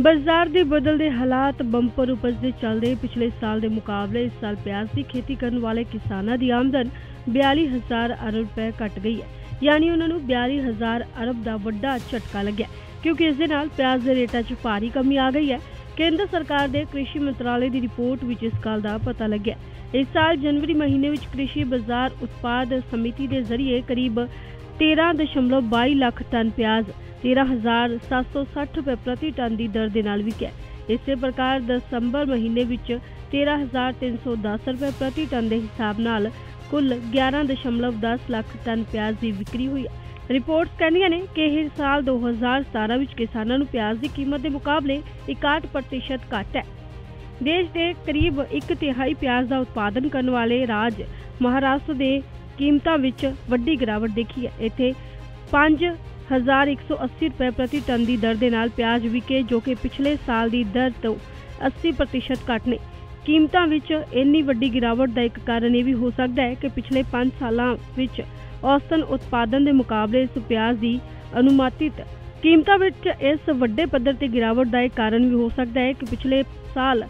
ਬਾਜ਼ਾਰ ਦੇ ਬਦਲਦੇ ਹਾਲਾਤ ਬੰਪਰ ਉਪਜ ਦੇ ਚੱਲਦੇ ਪਿਛਲੇ ਸਾਲ ਦੇ ਮੁਕਾਬਲੇ। ਇਸ ਸਾਲ ਪਿਆਜ਼ ਦੀ ਖੇਤੀ ਕਰਨ ਵਾਲੇ ਕਿਸਾਨਾਂ ਦੀ ਆਮਦਨ 42000 ਅਰਬ ਰੁਪਏ ਘਟ ਗਈ ਹੈ। ਯਾਨੀ ਉਹਨਾਂ ਨੂੰ 42000 ਅਰਬ ਦਾ ਵੱਡਾ ਝਟਕਾ ਲੱਗਿਆ ਕਿਉਂਕਿ ਇਸ ਦੇ ਨਾਲ ਪਿਆਜ਼ ਦੇ ਰੇਟਾਂ 'ਚ ਭਾਰੀ ਕਮੀ ਆ ਗਈ ਹੈ। ਕੇਂਦਰ ਸਰਕਾਰ ਦੇ ਕ੍ਰਿਸ਼ੀ ਮੰਤਰਾਲੇ ਦੀ ਰਿਪੋਰਟ ਵਿੱਚ ਇਸ ਗੱਲ ਦਾ ਪਤਾ ਲੱਗਿਆ ਇਸ ਸਾਲ ਜਨਵਰੀ ਮਹੀਨੇ ਵਿੱਚ ਕ੍ਰਿਸ਼ੀ ਬਾਜ਼ਾਰ ਉਤਪਾਦ ਸਮਿਤੀ ਦੇ ਜ਼ਰੀਏ ਕਰੀਬ 13.22 ਲੱਖ ਟਨ ਪਿਆਜ਼ 13760 ਰੁਪਏ ਪ੍ਰਤੀ ਟਨ ਦੀ ਦਰ ਦੇ ਨਾਲ ਵਿਕਿਆ ਇਸੇ ਪ੍ਰਕਾਰ ਦਸੰਬਰ ਮਹੀਨੇ ਵਿੱਚ 13310 ਰੁਪਏ ਪ੍ਰਤੀ ਟਨ ਦੇ ਹਿਸਾਬ ਨਾਲ ਕੁੱਲ 11.10 ਲੱਖ ਟਨ ਪਿਆਜ਼ ਦੀ ਵਿਕਰੀ ਹੋਈ ਹੈ। ਰਿਪੋਰਟਸ ਕਹਿੰਦੀਆਂ ਨੇ ਕਿ ਇਹ ਸਾਲ 2017 ਵਿੱਚ ਕਿਸਾਨਾਂ ਨੂੰ ਪਿਆਜ਼ ਦੀ ਕੀਮਤ ਦੇ ਮੁਕਾਬਲੇ 61% ਘੱਟ ਹੈ। ਦੇਸ਼ ਦੇ ਕਰੀਬ ਇੱਕ ਤਿਹਾਈ ਪਿਆਜ਼ ਦਾ ਉਤਪਾਦਨ ਕਰਨ ਵਾਲੇ ਰਾਜ ਮਹਾਰਾਸ਼ਟਰ ਦੇ ਕੀਮਤਾਂ ਵਿੱਚ ਵੱਡੀ ਗਿਰਾਵਟ ਦੇਖੀ ਹੈ। ਇੱਥੇ 5180 ਰੁਪਏ ਪ੍ਰਤੀ ਟਨ ਦੀ ਦਰ ਦੇ ਨਾਲ ਪਿਆਜ਼ ਵਿਕੇ ਜੋ ਕਿ ਪਿਛਲੇ ਸਾਲ ਦੀ ਦਰ ਤੋਂ 80% ਘੱਟ ਨੇ। ਕੀਮਤਾਂ ਵਿੱਚ ਇੰਨੀ ਵੱਡੀ ਗਿਰਾਵਟ ਦਾ ਇੱਕ ਕਾਰਨ ਇਹ ਵੀ ਹੋ ਸਕਦਾ ਹੈ ਕਿ ਪਿਛਲੇ 5 ਸਾਲਾਂ ਵਿੱਚ ਔਸਤਨ ਉਤਪਾਦਨ ਦੇ ਮੁਕਾਬਲੇ ਇਸ ਪਿਆਜ਼ ਦੀ ਅਨੁਮਾਨਿਤ ਕੀਮਤਾਂ ਵਿੱਚ ਇਸ ਵੱਡੇ ਪੱਧਰ ਤੇ ਗਿਰਾਵਟ ਦਾ ਇੱਕ ਕਾਰਨ ਵੀ ਹੋ ਸਕਦਾ ਹੈ ਕਿ ਪਿਛਲੇ ਸਾਲ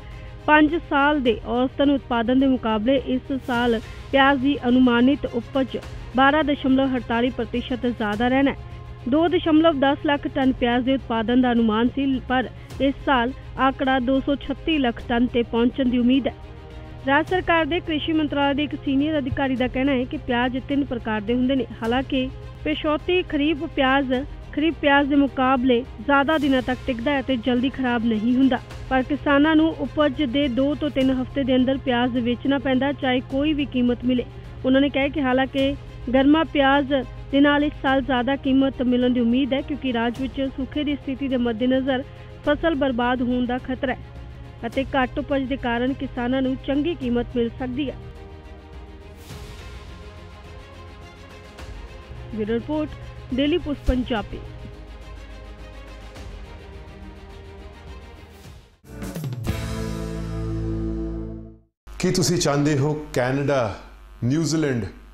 5 ਸਾਲ ਦੇ ਔਸਤਨ ਉਤਪਾਦਨ ਦੇ ਮੁਕਾਬਲੇ ਇਸ ਸਾਲ ਪਿਆਜ਼ ਦੀ ਅਨੁਮਾਨਿਤ ਉਪਜ 12.48% ਜ਼ਿਆਦਾ ਰਹਿਣਾ ਹੈ। 2.10 ਲੱਖ ਟਨ ਪਿਆਜ਼ ਦੇ ਉਤਪਾਦਨ ਦਾ ਅਨੁਮਾਨ ਸੀ, ਪਰ ਇਸ ਸਾਲ ਆંકੜਾ 236 ਲੱਖ ਟਨ ਤੇ ਪਹੁੰਚਣ ਦੀ ਉਮੀਦ ਹੈ। ਰਾਜ ਸਰਕਾਰ ਦੇ ਕ੍ਰਿਸ਼ੀ ਮੰਤਰਾਲੇ ਦੇ ਇੱਕ ਸੀਨੀਅਰ ਅਧਿਕਾਰੀ ਦਾ ਕਹਿਣਾ ਹੈ ਕਿ ਪਿਆਜ਼ ਤਿੰਨ ਪ੍ਰਕਾਰ ਦੇ ਹੁੰਦੇ ਨੇ। ਹਾਲਾਂਕਿ ਪੇਸ਼ੌਤੀ ਖਰੀਫ ਪਿਆਜ਼ ਖਰੀਫ ਪਿਆਜ਼ ਦੇ ਮੁਕਾਬਲੇ ਜ਼ਿਆਦਾ ਦਿਨਾਂ ਤੱਕ ਟਿਕਦਾ ਹੈ ਤੇ ਜਲਦੀ ਖਰਾਬ ਨਹੀਂ ਹੁੰਦਾ। ਪਰ ਕਿਸਾਨਾਂ ਨੂੰ ਉਪਜ ਦੇ 2 ਤੋਂ 3 ਹਫ਼ਤੇ ਦੇ ਅੰਦਰ ਪਿਆਜ਼ ਵੇਚਣਾ ਪੈਂਦਾ ਚਾਹੇ ਕੋਈ ਵੀ ਕੀਮਤ ਮਿਲੇ। ਉਹਨਾਂ ਨੇ ਕਿਹਾ ਕਿ ਹਾਲਾਂਕਿ ਗਰਮਾ ਪਿਆਜ਼ ਦੇ ਨਾਲ ਇੱਕ ਸਾਲ ਜ਼ਿਆਦਾ ਕੀਮਤ ਮਿਲਣ ਦੀ ਉਮੀਦ ਹੈ ਕਿਉਂਕਿ ਰਾਜ ਵਿੱਚ ਸੂਖੇ ਦੀ ਸਥਿਤੀ ਦੇ ਮੱਦੇਨਜ਼ਰ ਫਸਲ ਬਰਬਾਦ ਹੋਣ ਦਾ ਖਤਰਾ ਹੈ ਅਤੇ ਘੱਟ ਉਪਜ ਦੇ ਕਾਰਨ ਕਿਸਾਨਾਂ ਨੂੰ ਚੰਗੀ ਕੀਮਤ ਮਿਲ ਸਕਦੀ ਹੈ। Bureau report, daily post Punjabi. ਕੀ ਤੁਸੀਂ ਚਾਹੁੰਦੇ ਹੋ ਕੈਨੇਡਾ, ਨਿਊਜ਼ੀਲੈਂਡ